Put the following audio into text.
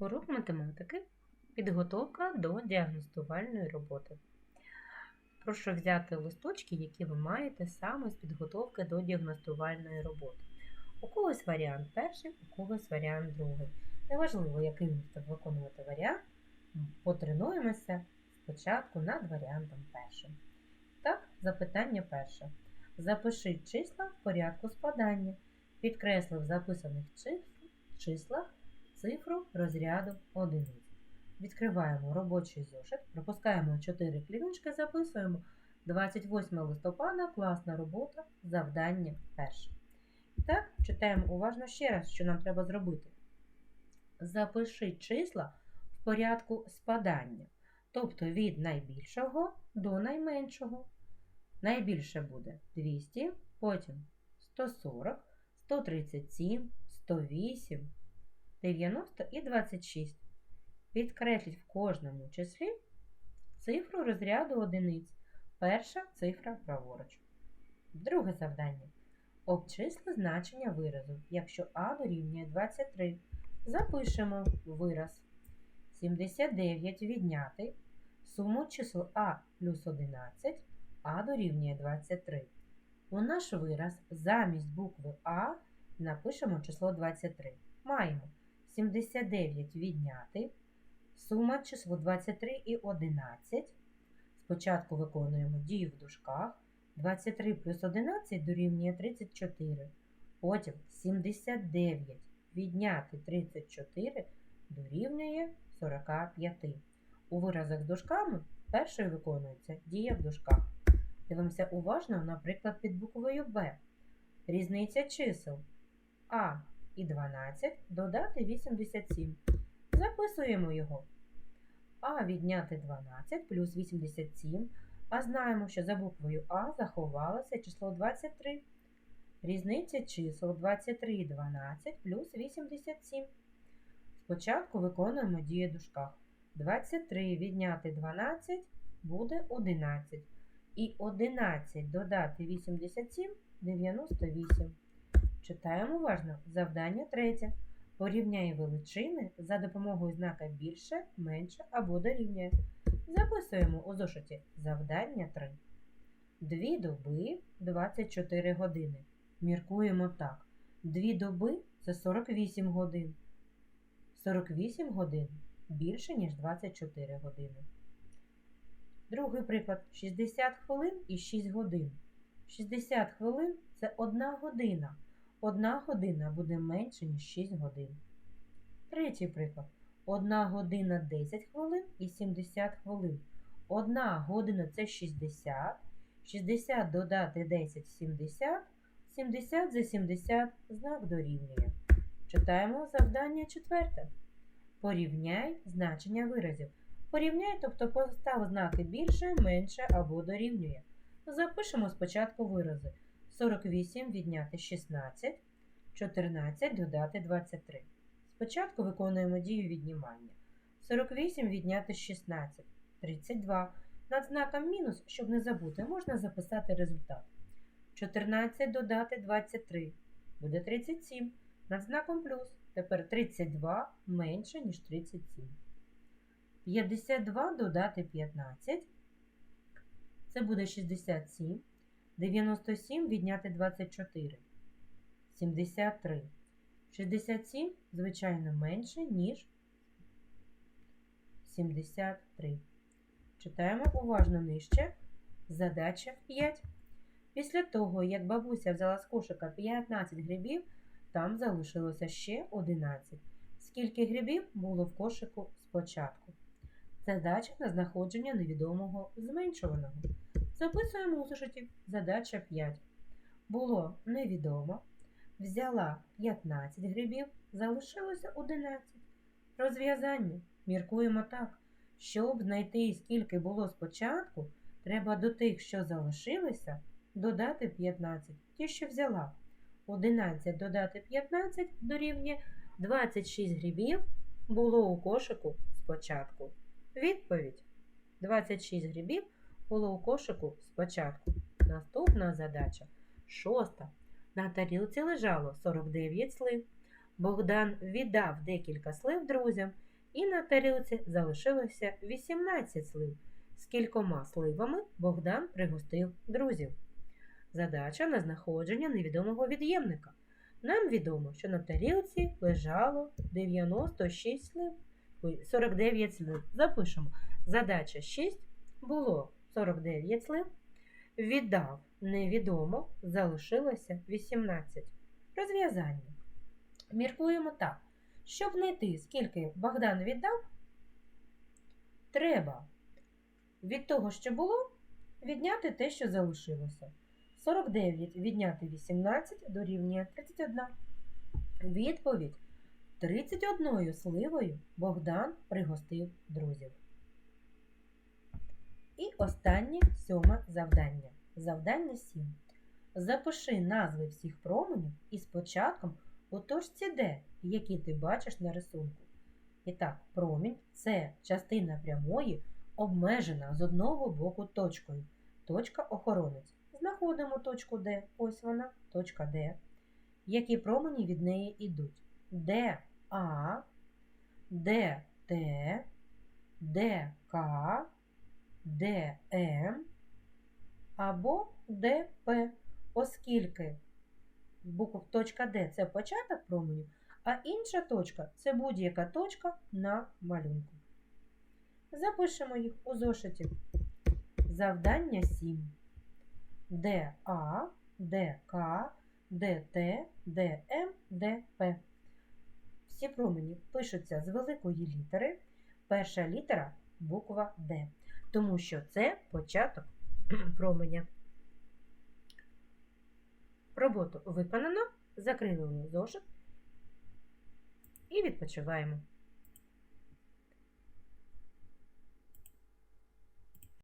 Урок математики. Підготовка до діагностувальної роботи. Прошу взяти листочки, які ви маєте саме з підготовки до діагностувальної роботи. У когось варіант перший, у когось варіант другий. Неважливо, який виконувати варіант, потренуємося спочатку над варіантом першим. Так, запитання перше. Запишіть числа в порядку складання. Підкресли в записаних числах цифру розряду одиниць. Відкриваємо робочий зошит, пропускаємо 4 клітиночки, записуємо 28 листопада, класна робота, завдання перше. І так, читаємо уважно ще раз, що нам треба зробити. Запишіть числа в порядку спадання, тобто від найбільшого до найменшого. Найбільше буде 200, потім 140, 137, 108, 90 і 26. Підкресліть в кожному числі цифру розряду одиниць. Перша цифра праворуч. Друге завдання. Обчисли значення виразу, якщо А дорівнює 23. Запишемо вираз. 79 відняти суму чисел А плюс 11, А дорівнює 23. У наш вираз замість букви А напишемо число 23. Маємо 79 відняти. Сума число 23 і 11. Спочатку виконуємо дію в дужках. 23 плюс 11 дорівнює 34. Потім 79 відняти 34 дорівнює 45. У виразах з дужками першою виконується дія в дужках. Дивимося уважно, наприклад, під буквою Б. Різниця чисел А і 12 додати 87. Записуємо його. А відняти 12 плюс 87. А знаємо, що за буквою А заховалося число 23. Різниця чисел 23 і 12 плюс 87. Спочатку виконуємо дію дужках. 23 відняти 12 буде 11. І 11 додати 87 98. Читаємо уважно завдання третє. Порівняй величини за допомогою знака більше, менше або дорівнює. Записуємо у зошиті завдання 3. Дві доби 24 години. Міркуємо так. Дві доби це 48 годин. 48 годин більше, ніж 24 години. Другий приклад 60 хвилин і 6 годин. 60 хвилин це 1 година. Одна година буде менше, ніж 6 годин. Третій приклад. 1 година 10 хвилин і 70 хвилин. Одна година це 60. 60 додати 10 70. 70 за 70 знак дорівнює. Читаємо завдання четверте. Порівняй значення виразів. Порівняй, тобто постав знаки більше, менше або дорівнює. Запишемо спочатку вирази. 48 відняти 16, 14 додати 23. Спочатку виконуємо дію віднімання. 48 відняти 16, 32. Над знаком мінус, щоб не забути, можна записати результат. 14 додати 23 буде 37. Над знаком плюс. Тепер 32 менше, ніж 37. 52 додати 15. Це буде 67. 97 відняти 24. 73. 67, звичайно, менше, ніж 73. Читаємо уважно нижче. Задача 5. Після того, як бабуся взяла з кошика 15 грибів, там залишилося ще 11. Скільки грибів було в кошику спочатку? Задача на знаходження невідомого зменшуваного. Записуємо у зошиті задача 5. Було невідомо. Взяла 15 грибів, залишилося 11. Розв'язання. Міркуємо так. Щоб знайти, скільки було спочатку, треба до тих, що залишилися, додати 15. Ті, що взяла. 11 додати 15 дорівнює 26 грибів було у кошику спочатку. Відповідь: 26 грибів було у кошику спочатку. Наступна задача шоста. На тарілці лежало 49 слив. Богдан віддав декілька слив друзям і на тарілці залишилося 18 слив. Скількома сливами Богдан пригостив друзів. Задача на знаходження невідомого від'ємника. Нам відомо, що на тарілці лежало 96 слив. 49 слив. Запишемо. Задача 6 було 49 слив. Віддав невідомо, залишилося 18. Розв'язання. Міркуємо так. Щоб знайти, скільки Богдан віддав, треба від того, що було, відняти те, що залишилося. 49 відняти 18 дорівнює 31. Відповідь 31 сливою Богдан пригостив друзів. І останнє сьоме завдання. Завдання 7. Запиши назви всіх променів із початком у точці Д, які ти бачиш на рисунку. І так, промінь це частина прямої, обмежена з одного боку точкою. Точка охоронець. Знаходимо точку Д. Ось вона, точка Д. Які промені від неї йдуть? ДА, ДТ, ДК, ДМ або ДП, оскільки точка Д це початок променів, а інша точка це будь-яка точка на малюнку. Запишемо їх у зошиті. Завдання 7. ДА, ДК, ДТ, ДМ, ДП. Всі промені пишуться з великої літери. Перша літера буква Д. Тому що це початок променя. Роботу виконано, закрили зошит і відпочиваємо.